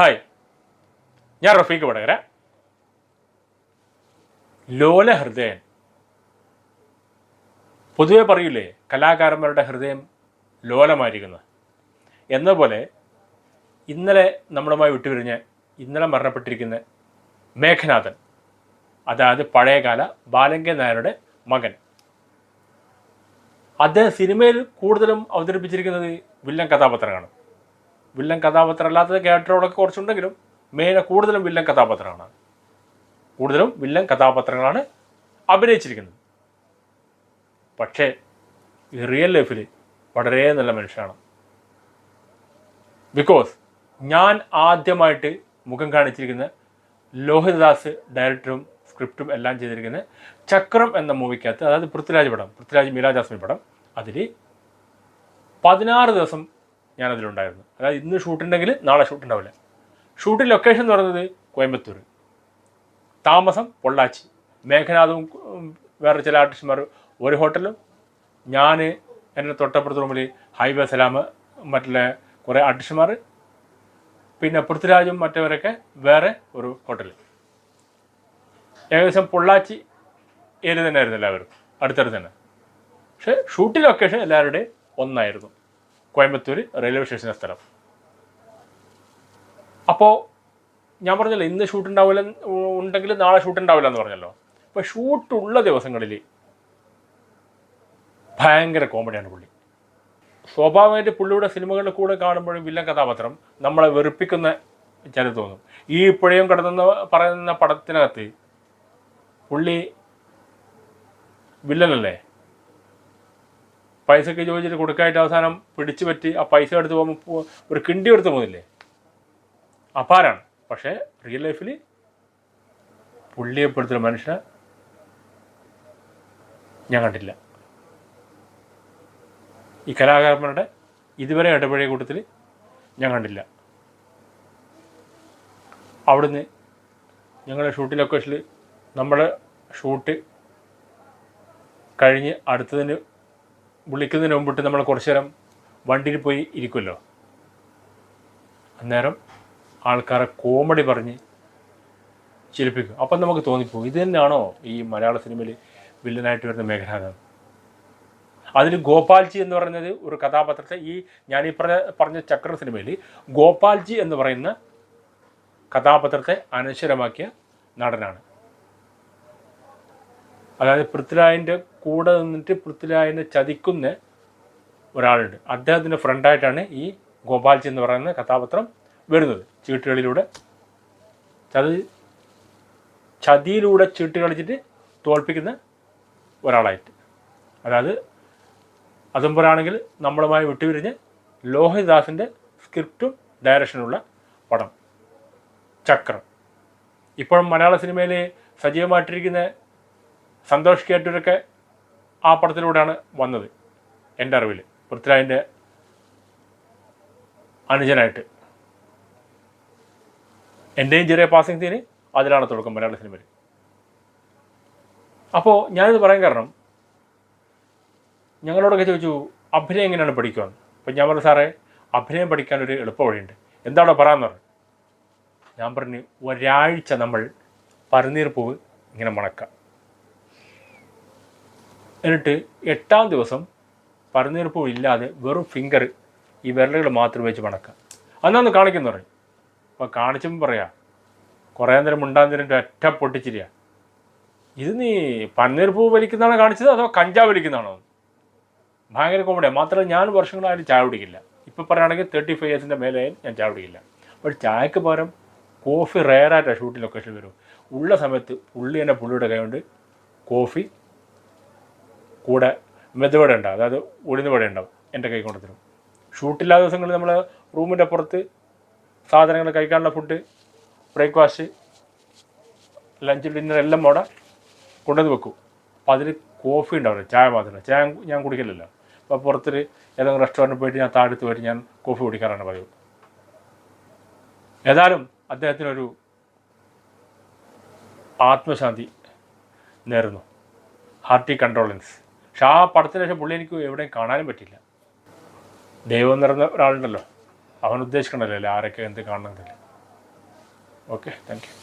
Hi. ഞാൻ റഫീഖ് വടകര. ലോല ഹൃദയൻ. പൊതുവെ പറയില്ലേ കലാകാരന്മാരുടെ ഹൃദയം ലോലമായിരിക്കുന്നു. എന്നപോലെ ഇന്നലെ നമ്മളുമായി വിട്ടുപിരിഞ്ഞ് ഇന്നലെ മരണപ്പെട്ടിരിക്കുന്ന മേഘനാഥൻ അതായത് പഴയകാല ബാലങ്ക നായരുടെ മകൻ. അദ്ദേഹം സിനിമയിൽ കൂടുതലും അവതരിപ്പിച്ചിരിക്കുന്നത് വില്ലൻ കഥാപാത്രമാണ് വില്ലൻ കഥാപാത്രം അല്ലാത്തത് ക്യാരക്ടറുകളൊക്കെ കുറച്ചുണ്ടെങ്കിലും മെയിൻ കൂടുതലും വില്ലൻ കഥാപാത്രമാണ് കൂടുതലും വില്ലൻ കഥാപാത്രങ്ങളാണ് അഭിനയിച്ചിരിക്കുന്നത്. പക്ഷേ ഈ റിയൽ ലൈഫിൽ വളരെ നല്ല മനുഷ്യനാണ്. ബിക്കോസ് ഞാൻ ആദ്യമായിട്ട് മുഖം കാണിച്ചിരിക്കുന്ന ലോഹിതദാസ് ഡയറക്ടറും സ്ക്രിപ്റ്റും എല്ലാം ചെയ്തിരിക്കുന്ന ചക്രം എന്ന മൂവിക്കകത്ത് അതായത് പൃഥ്വിരാജ് പടം പൃഥ്വിരാജ് മീരാജാസ്മി പടം അതിൽ പതിനാറ് ദിവസം ഞാൻ അതിലുണ്ടായിരുന്നു അതായത് ഇന്ന് ഷൂട്ടുണ്ടെങ്കിൽ നാളെ ഷൂട്ട് ഉണ്ടാവില്ല ഷൂട്ടിംഗ് ലൊക്കേഷൻ എന്ന് പറയുന്നത് കോയമ്പത്തൂർ. താമസം പൊള്ളാച്ചി. മേഘനാഥും വേറെ ചില ആർട്ടിസ്റ്റ്മാർ ഒരു ഹോട്ടലും. ഞാൻ എന്റെ തൊട്ടപ്പുറത്ത് റൂമിൽ ഹൈവേ സലാമ് മറ്റുള്ള കുറേ ആർട്ടിസ്റ്റ്മാർ. പിന്നെ പൃഥ്വിരാജും മറ്റവരൊക്കെ വേറെ ഒരു ഹോട്ടൽ ഏകദേശം പൊള്ളാച്ചി ഏരിയ തന്നെ ആയിരുന്നു എല്ലാവരും. അടുത്തടുത്ത് തന്നെ. പക്ഷേ ഷൂട്ടിംഗ് ലൊക്കേഷൻ എല്ലാവരുടെയും ഒന്നായിരുന്നു. കോയമ്പത്തൂർ റെയിൽവേ സ്റ്റേഷന്റെ സ്ഥലം. അപ്പോൾ ഞാൻ പറഞ്ഞല്ലോ ഇന്ന് ഷൂട്ട് ഉണ്ടാവില്ല ഉണ്ടെങ്കിൽ നാളെ ഷൂട്ട് ഉണ്ടാവില്ല എന്ന് പറഞ്ഞല്ലോ. അപ്പോൾ ഷൂട്ടുള്ള ദിവസങ്ങളിൽ ഭയങ്കര കോമഡിയാണ് പുള്ളി. സ്വാഭാവികമായിട്ട് പുള്ളിയുടെ സിനിമകളുടെ കൂടെ കാണുമ്പോഴും വില്ലൻ കഥാപാത്രം നമ്മളെ വെറുപ്പിക്കുന്ന ചില തോന്നും. ഈ ഇപ്പോഴേയും കടന്നെന്ന് പറയുന്ന പടത്തിനകത്ത് പുള്ളി വില്ലനല്ലേ പൈസക്ക് ചോദിച്ചിട്ട് കൊടുക്കായിട്ട് അവസാനം പിടിച്ചു പറ്റി ആ പൈസ എടുത്ത് പോകുമ്പോൾ ഒരു കിണ്ടി എടുത്ത് പോകുന്നില്ലേ? അപാരാണ്. പക്ഷേ റിയൽ ലൈഫിൽ പുള്ളിയെപ്പെടുത്തുന്ന മനുഷ്യനെ ഞാൻ കണ്ടില്ല. ഈ കലാകാരന്മാരുടെ ഇതുവരെ ഇടപഴകിയ കൂട്ടത്തിൽ ഞാൻ കണ്ടില്ല. അവിടുന്ന് ഞങ്ങളുടെ ഷൂട്ടിംഗ് ലൊക്കേഷനിൽ നമ്മുടെ ഷൂട്ട് കഴിഞ്ഞ് അടുത്തതിന് വിളിക്കുന്നതിന് മുമ്പിട്ട് നമ്മൾ കുറച്ച് നേരം വണ്ടിയിൽ പോയി ഇരിക്കുമല്ലോ. അന്നേരം ആൾക്കാരെ കോമഡി പറഞ്ഞ് ചിരിപ്പിക്കും. അപ്പം നമുക്ക് തോന്നിപ്പോകും. ഇത് തന്നെയാണോ ഈ മലയാള സിനിമയിൽ വില്ലനായിട്ട് വരുന്ന മേഘനാഥൻ? അതിൽ ഗോപാൽജി എന്ന് പറയുന്നത് ഒരു കഥാപാത്രത്തെ ഈ ഞാനീ പറഞ്ഞ പറഞ്ഞ ചക്ര സിനിമയിൽ ഗോപാൽജി എന്ന് പറയുന്ന കഥാപാത്രത്തെ അനശ്വരമാക്കിയ നടനാണ്. അതായത് പൃഥ്വിരാജിന്റെ കൂടെ നിന്നിട്ട് പൃഥ്വിരാജിനെ ചതിക്കുന്ന ഒരാളുണ്ട്. അദ്ദേഹത്തിന്റെ ഫ്രണ്ടായിട്ടാണ് ഈ ഗോപാൽജി എന്ന് പറയുന്ന കഥാപാത്രം വരുന്നത്. ചീട്ടുകളിലൂടെ. ചതി ചതിയിലൂടെ ചീട്ട് കളിച്ചിട്ട് തോൽപ്പിക്കുന്ന ഒരാളായിട്ട്. അതായത് അതുമ്പോഴാണെങ്കിൽ നമ്മളുമായി വിട്ടുപിരിഞ്ഞ് ലോഹിദാസിന്റെ സ്ക്രിപ്റ്റും ഡയറക്ഷനുള്ള പടം. ചക്രം. ഇപ്പോഴും മലയാള സിനിമയിൽ സജീവമായിട്ടിരിക്കുന്ന സന്തോഷ് കേട്ടൂരൊക്കെ ആ പടത്തിലൂടെയാണ് വന്നത്. എന്റെ അറിവിൽ. പൃഥ്വിരാജിന്റെ അനുജനായിട്ട്. എന്റെയും ചെറിയ പാസിംഗ് സീന് അതിലാണ് തുടക്കം മലയാള സിനിമയിൽ. അപ്പോൾ ഞാനിത് പറയാൻ കാരണം ഞങ്ങളോടൊക്കെ ചോദിച്ചു അഭിനയം എങ്ങനെയാണ് പഠിക്കുക അപ്പം ഞാൻ പറഞ്ഞു സാറേ അഭിനയം പഠിക്കാൻ ഒരു എളുപ്പ വഴിയുണ്ട്. എന്താണോ പറയാമെന്ന് പറഞ്ഞു. ഞാൻ പറഞ്ഞു ഒരാഴ്ച നമ്മൾ പരനീർ പൂവ് ഇങ്ങനെ മണക്കാം. എന്നിട്ട് എട്ടാം ദിവസം പരനീർ ഇല്ലാതെ വെറും ഫിംഗർ ഈ വിരലുകൾ മാത്രം വെച്ച് മണക്കുക അന്നൊന്ന് കാണിക്കുന്നു പറയും. അപ്പോൾ കാണിച്ചപ്പോൾ പറയാം കുറേ നേരം മുണ്ടാൻ നേരം ഒറ്റ പൊട്ടിച്ചിരിയ. ഇത് നീ പന്നീർ പൂവ് വലിക്കുന്നതാണോ കാണിച്ചത് അതോ കഞ്ചാവ് വലിക്കുന്നതാണോ? ഭയങ്കര കോമഡിയാണ് മാത്രമല്ല ഞാൻ വർഷങ്ങളായാലും ചായ കുടിക്കില്ല. ഇപ്പോൾ പറയുകയാണെങ്കിൽ തേർട്ടി ഫൈവ് ഇയേഴ്സിന്റെ മേലെ ഞാൻ ചായ കുടിക്കില്ല. അപ്പോൾ ചായക്ക് പകരം കോഫി റെയറായിട്ടാണ് ഷൂട്ടിംഗ് ലൊക്കേഷൻ വരും. ഉള്ള സമയത്ത് പുള്ളി തന്നെ പുള്ളിയുടെ കൈ കൊണ്ട് കോഫി കൂടെ മെതുവട ഉണ്ടാവും അതായത് ഉഴുന്നുവട ഉണ്ടാവും എന്റെ കൈ കൊണ്ട് തരും ഷൂട്ടില്ലാത്ത ദിവസങ്ങളിൽ നമ്മൾ റൂമിന്റെ പുറത്ത് സാധനങ്ങൾ കഴിക്കാനുള്ള ഫുഡ് ബ്രേക്ക്ഫാസ്റ്റ് ലഞ്ച് ഡിന്നർ എല്ലാം അവിടെ കൊണ്ടുവന്ന് വെക്കും. അപ്പോൾ അതിൽ കോഫി ഉണ്ടാവില്ല ചായ മാത്രമല്ല. ചായ ഞാൻ കുടിക്കില്ലല്ലോ അപ്പോൾ പുറത്തൊരു ഏതെങ്കിലും റെസ്റ്റോറന്റിൽ പോയിട്ട് ഞാൻ താഴത്ത് പോയിട്ട് ഞാൻ കോഫി കുടിക്കാറാണ് പതിവ്. ഏതായാലും അദ്ദേഹത്തിനൊരു ആത്മശാന്തി നേരുന്നു. ഹാർട്ടി കൺട്രോളൻസ് പക്ഷെ ആ പടത്തിന് ശേഷം പുള്ളി എനിക്ക് എവിടെയും കാണാനും പറ്റില്ല ദൈവം നിറഞ്ഞ ഒരാളുണ്ടല്ലോ. അവൻ ഉദ്ദേശിക്കണമല്ലോ അല്ലേ ആരൊക്കെ എന്ത് കാണണമെന്നില്ല ഓക്കെ താങ്ക് യു